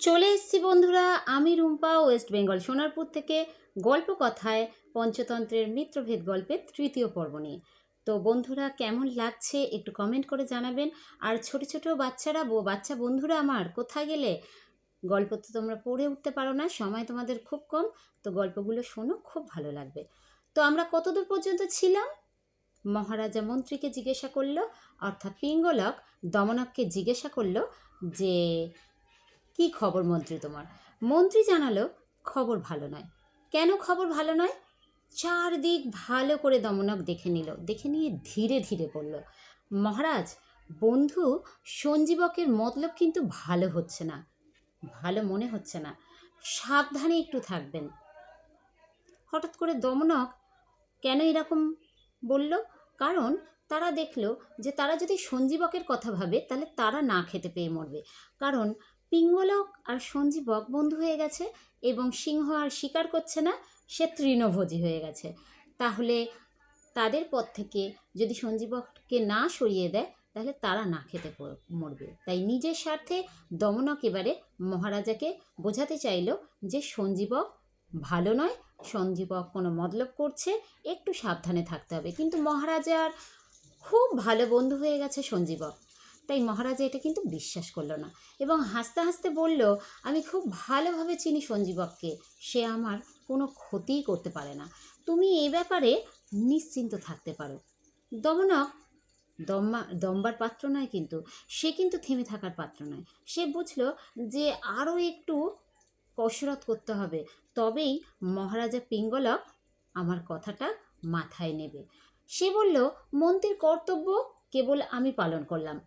চলে এসেছি বন্ধুরা, আমি রুম্পা, ওয়েস্ট বেঙ্গল, সোনারপুর থেকে গল্প কথায় পঞ্চতন্ত্রের মিত্রভেদ গল্পের তৃতীয় পর্ব নিয়ে। তো বন্ধুরা, কেমন লাগছে একটু কমেন্ট করে জানাবেন। আর ছোট ছোট বাচ্চারা বাচ্চা বন্ধুরা আমার, কোথায় গেলে? গল্প তো তোমরা পড়ে উঠতে পারো না, সময় তোমাদের খুব কম, তো গল্পগুলো শোনো, খুব ভালো লাগবে। তো আমরা কতদূর পর্যন্ত ছিলাম? মহারাজা মন্ত্রীকে জিজ্ঞাসা করল, অর্থাৎ পিঙ্গলক দমনককে জিজ্ঞাসা করল যে কি খবর মন্ত্রী তোমার? মন্ত্রী জানালো, খবর ভালো নয়। কেন খবর ভালো নয়? চারদিক ভালো করে দমনক দেখে নিল, দেখে নিয়ে ধীরে ধীরে বলল, মহারাজ, বন্ধু সঞ্জীবকের মতলব কিন্তু ভালো হচ্ছে না, ভালো মনে হচ্ছে না। সাবধানে একটু থাকবেন। হঠাৎ করে দমনক কেন এরকম বলল? কারণ তারা দেখল যে তারা যদি সঞ্জীবকের কথা ভাবে, তাহলে তারা না খেতে পেয়ে মরবে। কারণ পিঙ্গলক আর সঞ্জীবক বন্ধু হয়ে গেছে এবং সিংহ আর শিকার করছে না, সে তৃণভোজী হয়ে গেছে। তাহলে তাদের পথ থেকে যদি সঞ্জীবককে না সরিয়ে দেয়, তাহলে তারা না খেতে মরবে। তাই নিজের স্বার্থে দমনক এবারে মহারাজাকে বোঝাতে চাইল যে সঞ্জীবক ভালো নয় সঞ্জীবক কোনো মতলব করছে, একটু সাবধানে থাকতে হবে। কিন্তু মহারাজার খুব ভালো বন্ধু হয়ে গেছে সঞ্জীবক তাই মহারাজা এটা কিন্তু বিশ্বাস করল না এবং হাসতে হাসতে বলল, আমি খুব ভালোভাবে চিনি সঞ্জীবককে সে আমার কোনো ক্ষতিই করতে পারে না। তুমি এই ব্যাপারে নিশ্চিন্ত থাকতে পারো। দমনক দম্মা, দম্বার পাত্র নয় কিন্তু, সে কিন্তু থেমে থাকার পাত্র নয়। সে বুঝলো যে আরও একটু কসরত করতে হবে, তবেই মহারাজা পিঙ্গলক আমার কথাটা মাথায় নেবে। সে বলল, মন্ত্রীর কর্তব্য কেবল আমি পালন করলাম।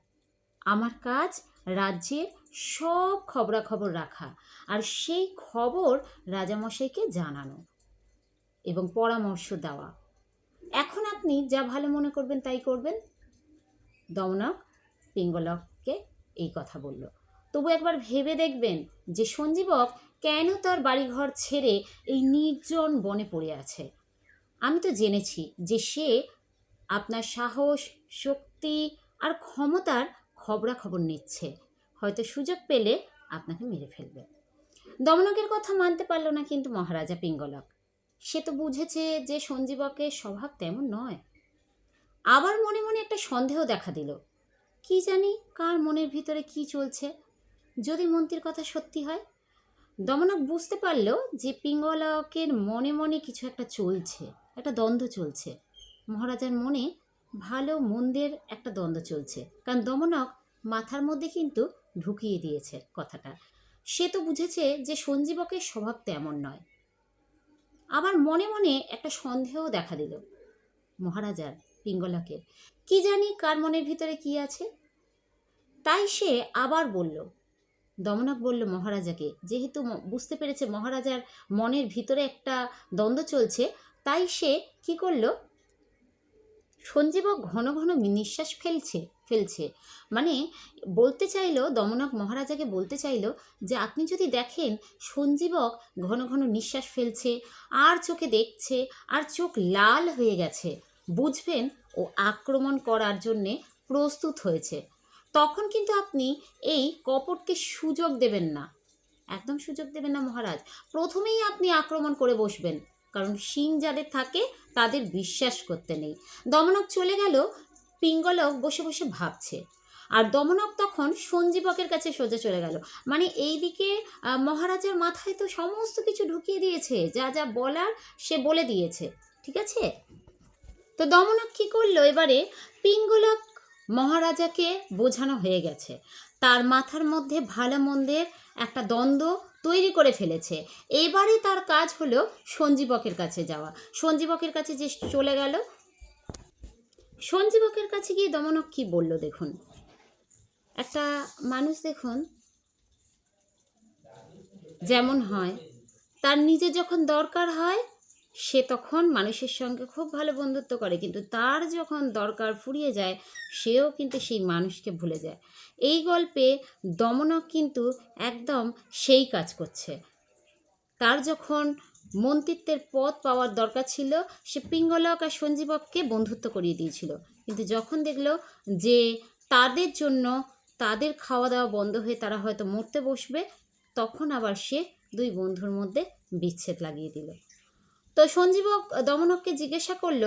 আমার কাজ রাজ্যের সব খবরাখবর রাখা আর সেই খবর রাজামশাইকে জানানো এবং পরামর্শ দেওয়া। এখন আপনি যা ভালো মনে করবেন তাই করবেন। দমনক পিঙ্গলককে এই কথা বলল। তবু একবার ভেবে দেখবেন যে সঞ্জীবক কেন তার বাড়িঘর ছেড়ে এই নির্জন বনে পড়ে আছে। আমি তো জেনেছি যে সে আপনার সাহস, শক্তি আর ক্ষমতার খবরাখবর নিচ্ছে। হয়তো সুযোগ পেলে আপনাকে মেরে ফেলবে। দমনকের কথা মানতে পারল না কিন্তু মহারাজা পিঙ্গলক। সে তো বুঝেছে যে সঞ্জীবকের স্বভাব তেমন নয়। আবার মনে মনে একটা সন্দেহ দেখা দিল। কি জানি কার মনের ভিতরে কি চলছে? যদি মন্ত্রীর কথা সত্যি হয়? দমনক বুঝতে পারল যে পিঙ্গলকের মনে মনে কিছু একটা চলছে, একটা দ্বন্দ্ব চলছে। মহারাজার মনে ভালো মন্দের একটা দ্বন্দ্ব চলছে। কারণ দমনক মাথার মধ্যে কিন্তু ঢুকিয়ে দিয়েছে কথাটা। সে তো বুঝেছে যে সঞ্জীবকের স্বভাব তেমন নয়। আবার মনে মনে একটা সন্দেহ দেখা দিল মহারাজার পিঙ্গলকের কি জানি কার মনের ভিতরে কি আছে? তাই সে আবার বলল, দমনক বলল মহারাজাকে, যেহেতু বুঝতে পেরেছে মহারাজার মনের ভিতরে একটা দ্বন্দ্ব চলছে, তাই সে কি করল? সঞ্জীবক ঘন ঘন নিঃশ্বাস ফেলছে ফেলছে। মানে বলতে চাইলো, দমনক মহারাজাকে বলতে চাইলো যে, আপনি যদি দেখেন সঞ্জীবক ঘন ঘন নিঃশ্বাস ফেলছে, আর চোখে দেখছে, আর চোখ লাল হয়ে গেছে, বুঝবেন ও আক্রমণ করার জন্যে প্রস্তুত হয়েছে। তখন কিন্তু আপনি এই কপটকে সুযোগ দেবেন না। একদম সুযোগ দেবেন না মহারাজ। প্রথমেই আপনি আক্রমণ করে বসবেন। কারণ সিং যাদের থাকে তাদের বিশ্বাস করতে নেই। দমনক চলে গেল পিঙ্গলক বসে বসে ভাবছে। আর দমনক তখন সঞ্জীবকের কাছে সোজা চলে গেল। মানে এইদিকে আহ, মহারাজার মাথায় তো সমস্ত কিছু ঢুকিয়ে দিয়েছে। যা যা বলার সে বলে দিয়েছে। ঠিক আছে? তো দমনক কী করল? এবারে পিঙ্গলক মহারাজাকে বোঝানো হয়ে গেছে। তার মাথার মধ্যে ভালো মন্দের একটা দ্বন্দ্ব তৈরি করে ফেলেছে। এবারে তার কাজ হলো সঞ্জীবকের কাছে যাওয়া। সঞ্জীবকের কাছে যে চলে গেল। সঞ্জীবকের কাছে গিয়ে দমনক কি বলল দেখুন। একটা মানুষ দেখুন, যেমন হয়, তার নিজের যখন দরকার হয় সে তখন মানুষের সঙ্গে খুব ভালো বন্ধুত্ব করে, কিন্তু তার যখন দরকার ফুরিয়ে যায়, সেও কিন্তু সেই মানুষকে ভুলে যায়। এই গল্পে দমনক কিন্তু একদম সেই কাজ করছে। তার যখন মন্ত্রিত্বের পদ পাওয়ার দরকার ছিল, সে পিঙ্গলক আর সঞ্জীবককে বন্ধুত্ব করিয়ে দিয়েছিল। কিন্তু যখন দেখল যে তাদের জন্য তাদের খাওয়া দাওয়া বন্ধ হয়ে তারা হয়তো মরতে বসবে, তখন আবার সে দুই বন্ধুর মধ্যে বিচ্ছেদ লাগিয়ে দিল। তো সঞ্জীবক দমনককে জিজ্ঞাসা করল,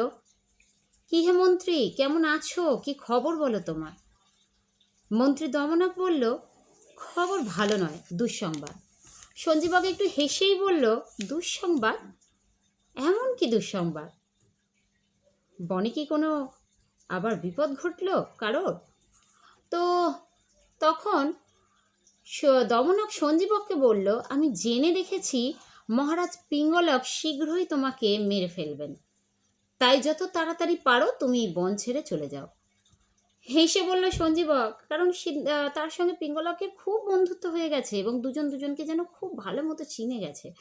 কি হে মন্ত্রী, কেমন আছো? কি খবর বলো তোমার? মন্ত্রী দমনক বলল, খবর ভালো নয়, দুঃসংবাদ। সঞ্জীবক একটু হেসেই বলল, দুঃসংবাদ? এমন কি দুঃসংবাদ? বনে কি কোনো আবার বিপদ ঘটলো কারোর? তো তখন দমনক সঞ্জীবককে বলল, আমি জেনে দেখেছি মহারাজ পিঙ্গলক শীঘ্রই তোমাকে মেরে ফেলবেন। তাই যত তাড়াতাড়ি পারো, তুমি বন ছেড়ে চলে যাও। হেসে বলল সঞ্জীবক, কারণ তার সঙ্গে পিঙ্গলকের খুব বন্ধুত্ব হয়ে গেছে এবং দুজন দুজনকে যেন খুব ভালো মতো চিনে গেছে।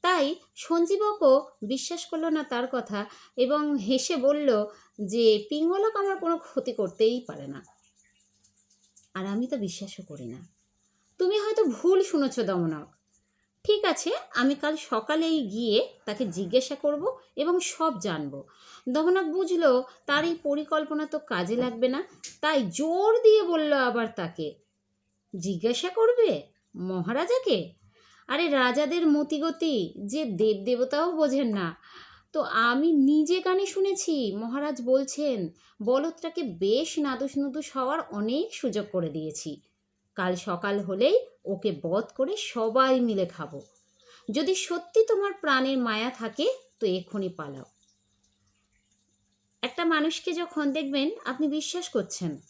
তাই সঞ্জীবকও বিশ্বাস করল না তার কথা এবং হেসে বলল যে, পিঙ্গলক আমার কোনো ক্ষতি করতেই পারে না। আর আমি তো বিশ্বাসও করি না। তুমি হয়তো ভুল শুনেছ, দমনক। ঠিক আছে, আমি কাল সকালেই গিয়ে তাকে জিজ্ঞাসা করব এবং সব জানব। দমনক বুঝলো, তার এই পরিকল্পনা তো কাজে লাগবে না, তাই জোর দিয়ে বলল আবার তাকে। জিজ্ঞাসা করবে? মহারাজাকে? আরে রাজাদের মতিগতি, যে দেব দেবতাও বোঝেন না। তো আমি নিজে কানে শুনেছি, মহারাজ বলছেন, বলদটাকে বেশ নাদুস নুদুস হওয়ার অনেক সুযোগ করে দিয়েছি। কাল সকাল হলেই ওকে বধ করে সবাই মিলে খাব। যদি সত্যি তোমার প্রাণের মায়া থাকে, তো এক্ষুনি পালাও। একটা মানুষকে যখন দেখবেন, আপনি বিশ্বাস করছেন।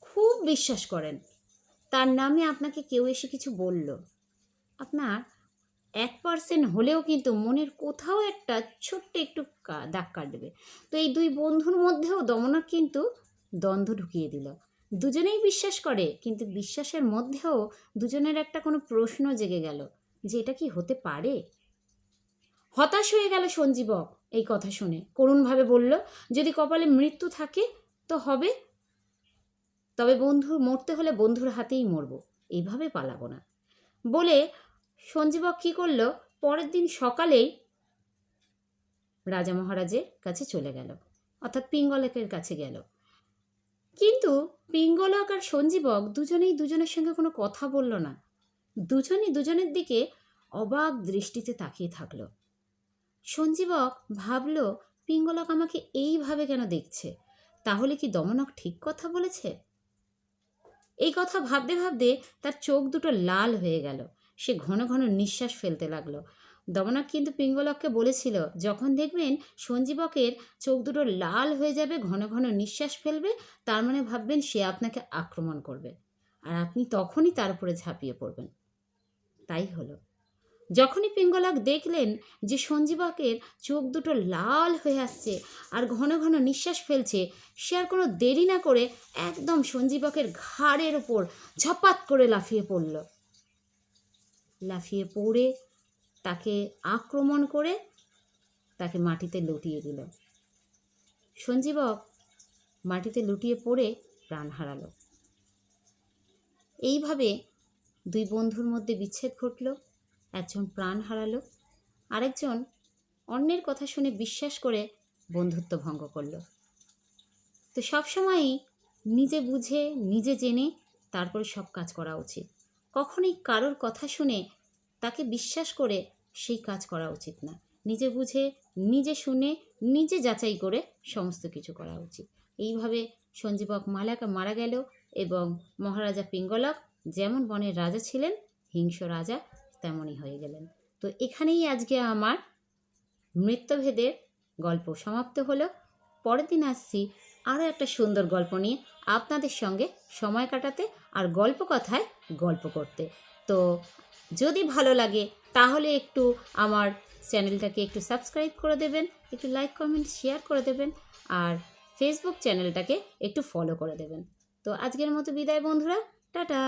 খুব বিশ্বাস করেন। তার নামে আপনাকে কেউ এসে কিছু বলল। আপনার এক পার্সেন্ট হলেও কিন্তু মনের কোথাও একটা ছোট্ট একটু দাগ কাটবে। তো এই দুই বন্ধুর মধ্যেও দমনক কিন্তু দ্বন্দ্ব ঢুকিয়ে দিল। দুজনেই বিশ্বাস করে, কিন্তু বিশ্বাসের মধ্যেও দুজনের একটা কোনো প্রশ্ন জেগে গেল যে এটা কি হতে পারে? হতাশ হয়ে গেল সঞ্জীবক এই কথা শুনে। করুণভাবে বলল, যদি কপালে মৃত্যু থাকে তো হবে। তবে বন্ধু, মরতে হলে বন্ধুর হাতেই মরব। এইভাবে পালাবো না। বলে সঞ্জীবক কী করল? পরের দিন সকালেই রাজা মহারাজের কাছে চলে গেল। অর্থাৎ পিঙ্গলকের কাছে গেল। কিন্তু পিঙ্গলক আর সঞ্জীবক দুজনেই দুজনের সঙ্গে কোনো কথা বলল না। দুজনই দুজনের দিকে অবাক দৃষ্টিতে তাকিয়ে থাকল। সঞ্জীবক ভাবল, পিঙ্গলক আমাকে এইভাবে কেন দেখছে? তাহলে কি দমনক ঠিক কথা বলেছে? এই কথা ভাবতে ভাবতে তার চোখ দুটো লাল হয়ে গেল। সে ঘন ঘন নিঃশ্বাস ফেলতে লাগল। দমনক কিন্তু পিঙ্গলককে বলেছিল, যখন দেখবেন সঞ্জীবকের চোখ দুটো লাল হয়ে যাবে, ঘন ঘন নিঃশ্বাস ফেলবে, তার মানে ভাববেন সে আপনাকে আক্রমণ করবে। আর আপনি তখনই তার উপরে ঝাঁপিয়ে পড়বেন। তাই হলো। যখনই পিঙ্গলক দেখলেন যে সঞ্জীবকের চোখ দুটো লাল হয়ে আসছে আর ঘন ঘন নিঃশ্বাস ফেলছে, সে আর কোনো দেরি না করে একদম সঞ্জীবকের ঘাড়ের ওপর ঝপাত করে লাফিয়ে পড়ল। লাফিয়ে পড়ে তাকে আক্রমণ করে তাকে মাটিতে লুটিয়ে দিল। সঞ্জীবক মাটিতে লুটিয়ে পড়ে প্রাণ হারালো। এইভাবে দুই বন্ধুর মধ্যে বিচ্ছেদ ঘটল। একজন প্রাণ হারালো, আরেকজন অন্যের কথা শুনে বিশ্বাস করে বন্ধুত্ব ভঙ্গ করল। তো সবসময়ই নিজে বুঝে, নিজে জেনে তারপরে সব কাজ করা উচিত। কখনোই কারোর কথা শুনে তাকে বিশ্বাস করে সেই কাজ করা উচিত না। নিজে বুঝে, নিজে শুনে, নিজে যাচাই করে সমস্ত কিছু করা উচিত। এইভাবে সঞ্জীবক মালাকা মারা গেল এবং মহারাজা পিঙ্গলক যেমন বনের রাজা ছিলেন, হিংস্র রাজা তেমনই হয়ে গেলেন। তো এখানেই আজকে আমার মৃত্যুভেদের গল্প সমাপ্ত হলো। পরের দিন আসছি আরও একটা সুন্দর গল্প নিয়ে। আপনাদের সঙ্গে সময় কাটাতে আর গল্প কথায় গল্প করতে। তো যদি ভালো লাগে, তাহলে একটু আমার চ্যানেলটাকে একটু সাবস্ক্রাইব করে দেবেন, একটু লাইক, কমেন্ট, শেয়ার করে দেবেন আর ফেসবুক চ্যানেলটাকে একটু ফলো করে দেবেন। তো আজকের মতো বিদায় বন্ধুরা, টাটা!